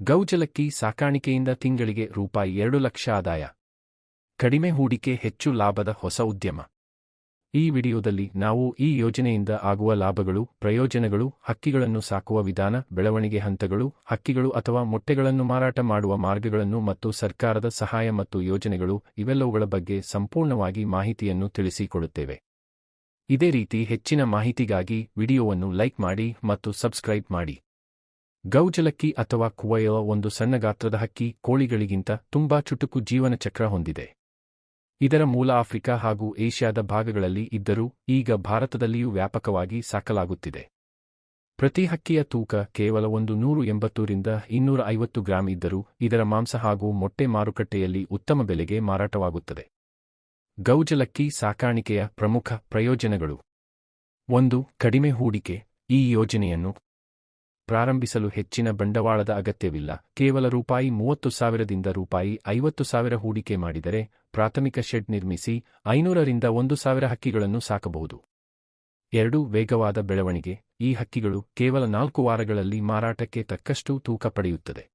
ಗೌಜಲಕ್ಕಿ ಸಾಕಾಣಿಕೆಯಿಂದ ತಿಂಗಳಿಗೆ ರೂಪಾಯಿ ಎರಡು ಲಕ್ಷ ಆದಾಯ. ಕಡಿಮೆ ಹೂಡಿಕೆ ಹೆಚ್ಚು ಲಾಭದ ಹೊಸ ಉದ್ಯಮ. ಈ ವಿಡಿಯೋದಲ್ಲಿ ನಾವು ಈ ಯೋಜನೆಯಿಂದ ಆಗುವ ಲಾಭಗಳು, ಪ್ರಯೋಜನಗಳು, ಹಕ್ಕಿಗಳನ್ನು ಸಾಕುವ ವಿಧಾನ, ಬೆಳವಣಿಗೆ ಹಂತಗಳು, ಹಕ್ಕಿಗಳು ಅಥವಾ ಮೊಟ್ಟೆಗಳನ್ನು ಮಾರಾಟ ಮಾಡುವ ಮಾರ್ಗಗಳನ್ನು ಮತ್ತು ಸರ್ಕಾರದ ಸಹಾಯ ಮತ್ತು ಯೋಜನೆಗಳು ಇವೆಲ್ಲವುಗಳ ಬಗ್ಗೆ ಸಂಪೂರ್ಣವಾಗಿ ಮಾಹಿತಿಯನ್ನು ತಿಳಿಸಿಕೊಡುತ್ತೇವೆ. ಇದೇ ರೀತಿ ಹೆಚ್ಚಿನ ಮಾಹಿತಿಗಾಗಿ ವಿಡಿಯೋವನ್ನು ಲೈಕ್ ಮಾಡಿ ಮತ್ತು ಸಬ್ಸ್ಕ್ರೈಬ್ ಮಾಡಿ. ಗೌಜಲಕ್ಕಿ ಅಥವಾ ಕುವಯೋ ಒಂದು ಸಣ್ಣ ಗಾತ್ರದ ಹಕ್ಕಿ ಕೋಳಿಗಳಿಗಿಂತ ತುಂಬಾ ಚುಟುಕು ಜೀವನ ಚಕ್ರ ಹೊಂದಿದೆ. ಇದರ ಮೂಲ ಆಫ್ರಿಕಾ ಹಾಗೂ ಏಷ್ಯಾದ ಭಾಗಗಳಲ್ಲಿ ಇದ್ದರೂ ಈಗ ಭಾರತದಲ್ಲಿಯೂ ವ್ಯಾಪಕವಾಗಿ ಸಾಕಲಾಗುತ್ತಿದೆ. ಪ್ರತಿ ಹಕ್ಕಿಯ ತೂಕ ಕೇವಲ ಒಂದು ನೂರು ಎಂಬತ್ತೂರಿಂದ ಇನ್ನೂರ ಐವತ್ತು ಗ್ರಾಂ ಇದ್ದರೂ ಇದರ ಮಾಂಸ ಹಾಗೂ ಮೊಟ್ಟೆ ಮಾರುಕಟ್ಟೆಯಲ್ಲಿ ಉತ್ತಮ ಬೆಲೆಗೆ ಮಾರಾಟವಾಗುತ್ತದೆ. ಗೌಜಲಕ್ಕಿ ಸಾಕಾಣಿಕೆಯ ಪ್ರಮುಖ ಪ್ರಯೋಜನಗಳು. ಒಂದು ಕಡಿಮೆ ಹೂಡಿಕೆ ಈ ಯೋಜನೆಯನ್ನು ಪ್ರಾರಂಭಿಸಲು ಹೆಚ್ಚಿನ ಬಂಡವಾಳದ ಅಗತ್ಯವಿಲ್ಲ. ಕೇವಲ ರೂಪಾಯಿ ಮೂವತ್ತು ಸಾವಿರದಿಂದ ರೂಪಾಯಿ ಐವತ್ತು ಸಾವಿರ ಹೂಡಿಕೆ ಮಾಡಿದರೆ ಪ್ರಾಥಮಿಕ ಶೆಡ್ ನಿರ್ಮಿಸಿ ಐನೂರರಿಂದ ಒಂದು ಸಾವಿರ ಹಕ್ಕಿಗಳನ್ನು ಸಾಕಬಹುದು. ಎರಡು, ವೇಗವಾದ ಬೆಳವಣಿಗೆ. ಈ ಹಕ್ಕಿಗಳು ಕೇವಲ ನಾಲ್ಕು ವಾರಗಳಲ್ಲಿ ಮಾರಾಟಕ್ಕೆ ತಕ್ಕಷ್ಟು ತೂಕ ಪಡೆಯುತ್ತದೆ.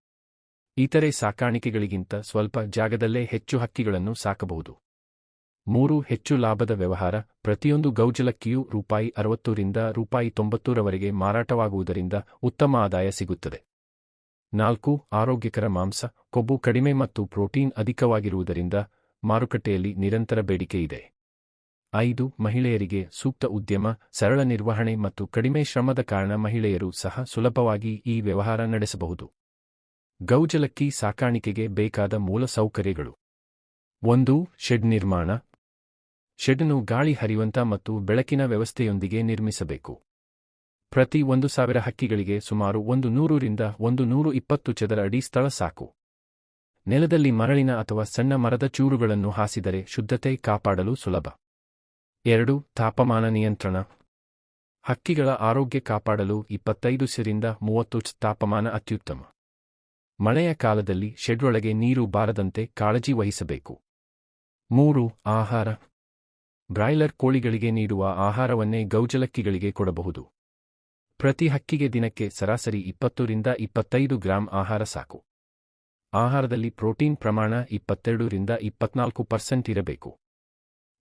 ಇತರೆ ಸಾಕಾಣಿಕೆಗಳಿಗಿಂತ ಸ್ವಲ್ಪ ಜಾಗದಲ್ಲೇ ಹೆಚ್ಚು ಹಕ್ಕಿಗಳನ್ನು ಸಾಕಬಹುದು. ಮೂರು ಹೆಚ್ಚು ಲಾಭದ ವ್ಯವಹಾರ, ಪ್ರತಿಯೊಂದು ಗೌಜಲಕ್ಕಿಯೂ ರೂಪಾಯಿ ಅರವತ್ತರಿಂದ ರೂಪಾಯಿ ತೊಂಬತ್ತೂರವರೆಗೆ ಮಾರಾಟವಾಗುವುದರಿಂದ ಉತ್ತಮ ಆದಾಯ ಸಿಗುತ್ತದೆ. ನಾಲ್ಕು, ಆರೋಗ್ಯಕರ ಮಾಂಸ, ಕೊಬ್ಬು ಕಡಿಮೆ ಮತ್ತು ಪ್ರೋಟೀನ್ ಅಧಿಕವಾಗಿರುವುದರಿಂದ ಮಾರುಕಟ್ಟೆಯಲ್ಲಿ ನಿರಂತರ ಬೇಡಿಕೆ ಇದೆ. ಐದು, ಮಹಿಳೆಯರಿಗೆ ಸೂಕ್ತ ಉದ್ಯಮ, ಸರಳ ನಿರ್ವಹಣೆ ಮತ್ತು ಕಡಿಮೆ ಶ್ರಮದ ಕಾರಣ ಮಹಿಳೆಯರು ಸಹ ಸುಲಭವಾಗಿ ಈ ವ್ಯವಹಾರ ನಡೆಸಬಹುದು. ಗೌಜಲಕ್ಕಿ ಸಾಕಾಣಿಕೆಗೆ ಬೇಕಾದ ಮೂಲಸೌಕರ್ಯಗಳು. ಒಂದು, ಶೆಡ್ ನಿರ್ಮಾಣ ಶೆಡ್ನು ಗಾಳಿ ಹರಿಯುವಂತ ಮತ್ತು ಬೆಳಕಿನ ವ್ಯವಸ್ಥೆಯೊಂದಿಗೆ ನಿರ್ಮಿಸಬೇಕು. ಪ್ರತಿ ಒಂದು ಸಾವಿರ ಹಕ್ಕಿಗಳಿಗೆ ಸುಮಾರು ಒಂದು ನೂರರಿಂದ ಒಂದು ನೂರು ಇಪ್ಪತ್ತು ಚದರ ಅಡಿ ಸ್ಥಳ ಸಾಕು. ನೆಲದಲ್ಲಿ ಮರಳಿನ ಅಥವಾ ಸಣ್ಣ ಮರದ ಚೂರುಗಳನ್ನು ಹಾಸಿದರೆ ಶುದ್ಧತೆ ಕಾಪಾಡಲು ಸುಲಭ. ಎರಡು, ತಾಪಮಾನ ನಿಯಂತ್ರಣ. ಹಕ್ಕಿಗಳ ಆರೋಗ್ಯ ಕಾಪಾಡಲು ಇಪ್ಪತ್ತೈದು ಸರಿಂದ ಮೂವತ್ತು ತಾಪಮಾನ ಅತ್ಯುತ್ತಮ. ಮಳೆಯ ಕಾಲದಲ್ಲಿ ಶೆಡ್ರೊಳಗೆ ನೀರು ಬಾರದಂತೆ ಕಾಳಜಿ ವಹಿಸಬೇಕು. ಮೂರು, ಆಹಾರ. ಬ್ರಾಯ್ಲರ್ ಕೋಳಿಗಳಿಗೆ ನೀಡುವ ಆಹಾರವನ್ನೇ ಗೌಜಲಕ್ಕಿಗಳಿಗೆ ಕೊಡಬಹುದು. ಪ್ರತಿ ಹಕ್ಕಿಗೆ ದಿನಕ್ಕೆ ಸರಾಸರಿ ಇಪ್ಪತ್ತರಿಂದ ಇಪ್ಪತ್ತೈದು ಗ್ರಾಂ ಆಹಾರ ಸಾಕು. ಆಹಾರದಲ್ಲಿ ಪ್ರೋಟೀನ್ ಪ್ರಮಾಣ ಇಪ್ಪತ್ತೆರಡರಿಂದ ಇಪ್ಪತ್ನಾಲ್ಕು ಪರ್ಸೆಂಟ್ ಇರಬೇಕು.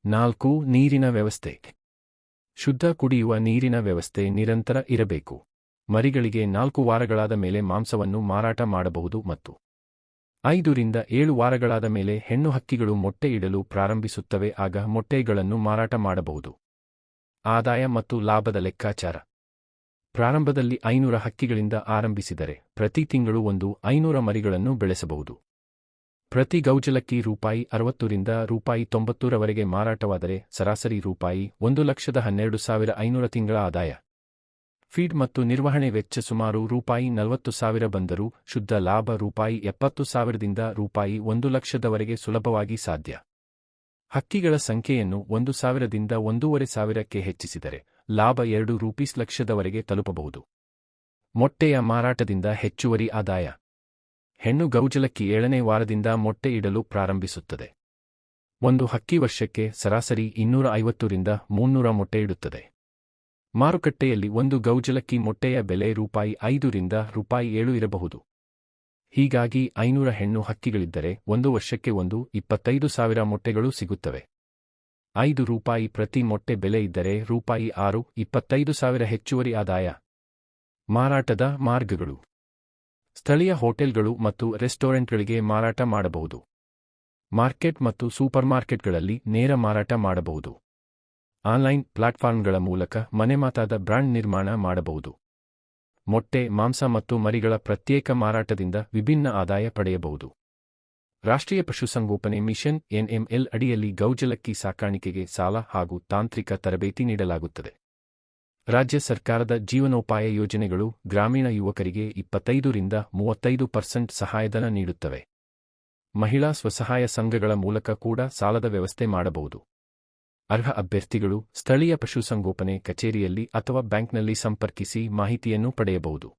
ನಾಲ್ಕು, ನೀರಿನ ವ್ಯವಸ್ಥೆ. ಶುದ್ಧ ಕುಡಿಯುವ ನೀರಿನ ವ್ಯವಸ್ಥೆ ನಿರಂತರ ಇರಬೇಕು. ಮರಿಗಳಿಗೆ ನಾಲ್ಕು ವಾರಗಳಾದ ಮೇಲೆ ಮಾಂಸವನ್ನು ಮಾರಾಟ ಮಾಡಬಹುದು ಮತ್ತು ಐದರಿಂದ ಏಳು ವಾರಗಳಾದ ಮೇಲೆ ಹೆಣ್ಣು ಹಕ್ಕಿಗಳು ಮೊಟ್ಟೆ ಇಡಲು ಪ್ರಾರಂಭಿಸುತ್ತವೆ, ಆಗ ಮೊಟ್ಟೆಗಳನ್ನು ಮಾರಾಟ ಮಾಡಬಹುದು. ಆದಾಯ ಮತ್ತು ಲಾಭದ ಲೆಕ್ಕಾಚಾರ. ಪ್ರಾರಂಭದಲ್ಲಿ ಐನೂರ ಹಕ್ಕಿಗಳಿಂದ ಆರಂಭಿಸಿದರೆ ಪ್ರತಿ ತಿಂಗಳು ಒಂದು ಐನೂರ ಮರಿಗಳನ್ನು ಬೆಳೆಸಬಹುದು. ಪ್ರತಿ ಗೌಜಲಕ್ಕಿ ರೂಪಾಯಿ ಅರವತ್ತರಿಂದ ರೂಪಾಯಿ ತೊಂಬತ್ತೂರವರೆಗೆ ಮಾರಾಟವಾದರೆ ಸರಾಸರಿ ರೂಪಾಯಿ ಒಂದು ಲಕ್ಷದ ಹನ್ನೆರಡು ಸಾವಿರ ಐನೂರ ತಿಂಗಳ ಆದಾಯ. ಫೀಡ್ ಮತ್ತು ನಿರ್ವಹಣೆ ವೆಚ್ಚ ಸುಮಾರು ರೂಪಾಯಿ ನಲವತ್ತು ಸಾವಿರ ಬಂದರೂ ಶುದ್ಧ ಲಾಭ ರೂಪಾಯಿ ಎಪ್ಪತ್ತು ಸಾವಿರದಿಂದ ರೂಪಾಯಿ ಒಂದು ಲಕ್ಷದವರೆಗೆ ಸುಲಭವಾಗಿ ಸಾಧ್ಯ. ಹಕ್ಕಿಗಳ ಸಂಖ್ಯೆಯನ್ನು ಒಂದು ಸಾವಿರದಿಂದ ಒಂದೂವರೆ ಸಾವಿರಕ್ಕೆ ಹೆಚ್ಚಿಸಿದರೆ ಲಾಭ ಎರಡು ರೂಪೀಸ್ ಲಕ್ಷದವರೆಗೆ ತಲುಪಬಹುದು. ಮೊಟ್ಟೆಯ ಮಾರಾಟದಿಂದ ಹೆಚ್ಚುವರಿ ಆದಾಯ. ಹೆಣ್ಣು ಗೌಜಲಕ್ಕಿ ಏಳನೇ ವಾರದಿಂದ ಮೊಟ್ಟೆ ಇಡಲು ಪ್ರಾರಂಭಿಸುತ್ತದೆ. ಒಂದು ಹಕ್ಕಿ ವರ್ಷಕ್ಕೆ ಸರಾಸರಿ ಇನ್ನೂರ ಐವತ್ತರಿಂದ ಮುನ್ನೂರ ಮೊಟ್ಟೆ ಇಡುತ್ತದೆ. ಮಾರುಕಟ್ಟೆಯಲ್ಲಿ ಒಂದು ಗೌಜಲಕ್ಕಿ ಮೊಟ್ಟೆಯ ಬೆಲೆ ರೂಪಾಯಿ ಐದರಿಂದ ರೂಪಾಯಿ ಏಳು ಇರಬಹುದು. ಹೀಗಾಗಿ ಐನೂರ ಹೆಣ್ಣು ಹಕ್ಕಿಗಳಿದ್ದರೆ ಒಂದು ವರ್ಷಕ್ಕೆ ಒಂದು ಇಪ್ಪತ್ತೈದು ಸಾವಿರ ಮೊಟ್ಟೆಗಳು ಸಿಗುತ್ತವೆ. ಐದು ರೂಪಾಯಿ ಪ್ರತಿ ಮೊಟ್ಟೆ ಬೆಲೆ ಇದ್ದರೆ ರೂಪಾಯಿ ಆರು, ಇಪ್ಪತ್ತೈದು ಸಾವಿರ ಹೆಚ್ಚುವರಿ ಆದಾಯ. ಮಾರಾಟದ ಮಾರ್ಗಗಳು. ಸ್ಥಳೀಯ ಹೋಟೆಲ್ಗಳು ಮತ್ತು ರೆಸ್ಟೋರೆಂಟ್ಗಳಿಗೆ ಮಾರಾಟ ಮಾಡಬಹುದು. ಮಾರ್ಕೆಟ್ ಮತ್ತು ಸೂಪರ್ಮಾರ್ಕೆಟ್ಗಳಲ್ಲಿ ನೇರ ಮಾರಾಟ ಮಾಡಬಹುದು. ಆನ್ಲೈನ್ ಪ್ಲಾಟ್ಫಾರ್ಮ್ಗಳ ಮೂಲಕ ಮನೆಮಾತಾದ ಬ್ರಾಂಡ್ ನಿರ್ಮಾಣ ಮಾಡಬಹುದು. ಮೊಟ್ಟೆ, ಮಾಂಸ ಮತ್ತು ಮರಿಗಳ ಪ್ರತ್ಯೇಕ ಮಾರಾಟದಿಂದ ವಿಭಿನ್ನ ಆದಾಯ ಪಡೆಯಬಹುದು. ರಾಷ್ಟ್ರೀಯ ಪಶುಸಂಗೋಪನೆ ಮಿಷನ್ ಎನ್ಎಂಎಲ್ ಅಡಿಯಲ್ಲಿ ಗೌಜಲಕ್ಕಿ ಸಾಕಾಣಿಕೆಗೆ ಸಾಲ ಹಾಗೂ ತಾಂತ್ರಿಕ ತರಬೇತಿ ನೀಡಲಾಗುತ್ತದೆ. ರಾಜ್ಯ ಸರ್ಕಾರದ ಜೀವನೋಪಾಯ ಯೋಜನೆಗಳು ಗ್ರಾಮೀಣ ಯುವಕರಿಗೆ ಇಪ್ಪತ್ತೈದರಿಂದ ಮೂವತ್ತೈದು ಪರ್ಸೆಂಟ್ ಸಹಾಯಧನ ನೀಡುತ್ತವೆ. ಮಹಿಳಾ ಸ್ವಸಹಾಯ ಸಂಘಗಳ ಮೂಲಕ ಕೂಡ ಸಾಲದ ವ್ಯವಸ್ಥೆ ಮಾಡಬಹುದು. ಅರ್ಹ ಅಭ್ಯರ್ಥಿಗಳು ಸ್ಥಳೀಯ ಪಶುಸಂಗೋಪನೆ ಕಚೇರಿಯಲ್ಲಿ ಅಥವಾ ಬ್ಯಾಂಕ್ನಲ್ಲಿ ಸಂಪರ್ಕಿಸಿ ಮಾಹಿತಿಯನ್ನು ಪಡೆಯಬಹುದು.